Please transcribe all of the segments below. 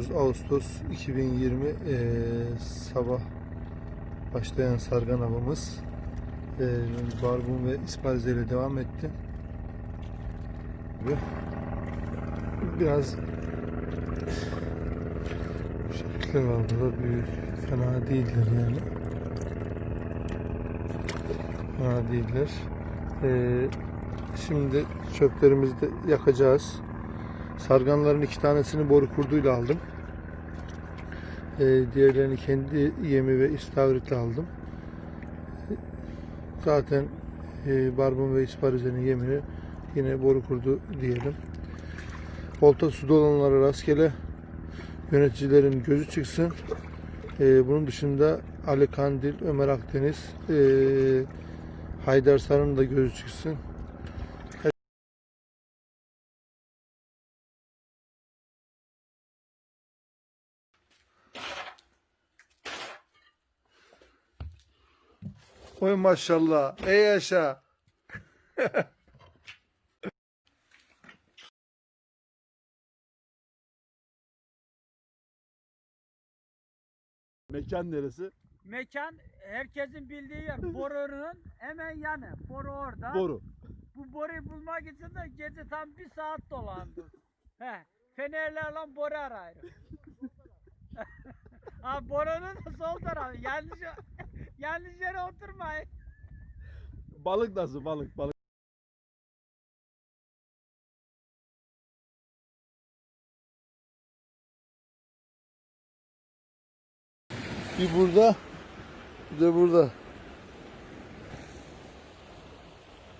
19 Ağustos 2020 eee, sabah başlayan sargan avımız eee barbun ve isparize ile devam etti. Ve biraz şekiller var burada büyük fena değiller yani. Fena değiller. Eee, şimdi çöplerimizi de yakacağız. Sarganların iki tanesini boru kurduyla aldım. Ee, diğerlerini kendi yemi ve istavritle aldım. Zaten e, barbun ve isparizenin yemini yine boru kurdu diyelim. Olta suda olanlara rastgele yöneticilerin gözü çıksın. Ee, bunun dışında Ali Kandil, Ömer Akdeniz, e, Haydar Sarı'nın da gözü çıksın. Oy maşallah. Ey yaşa. Mekan neresi? Mekan herkesin bildiği yer. Boru'nun hemen yanı. Boru orada. Boru. Bu boruyu bulmak için de gece tam bir saat dolandım. He. Fenerlerle boru arıyorum. ha borunun da sol tarafı. Yanlış yanlış yere oturmayın. Balık nasıl balık balık? Bir burada, bir de burada.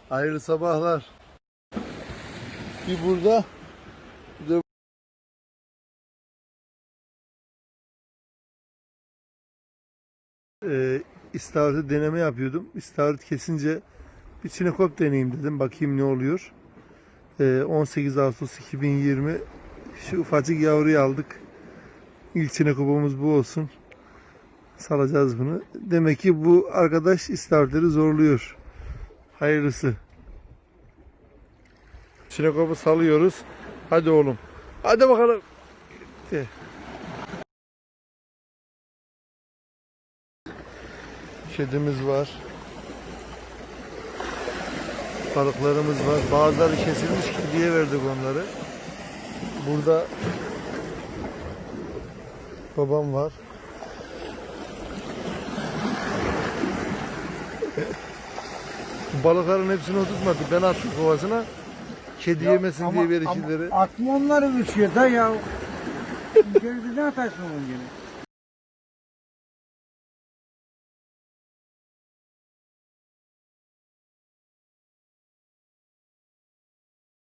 Hayırlı sabahlar. Bir burada, bir de ee, istavrit deneme yapıyordum. İstavrit kesince bir çinekop deneyeyim dedim. Bakayım ne oluyor. Ee, 18 Ağustos 2020 şu ufacık yavruyu aldık. İlk çinekopumuz bu olsun salacağız bunu. Demek ki bu arkadaş istavritleri zorluyor. Hayırlısı. Çinekopu salıyoruz. Hadi oğlum. Hadi bakalım. Gitti. Kedimiz var. Balıklarımız var. Bazıları kesilmiş kediye verdik onları. Burada babam var. Balıkların hepsini o tutmadı. Ben attım kovasına. Kedi yemesin diye verirkileri. Atma onları uçuyor da ya. Geride ne atarsın onu gene?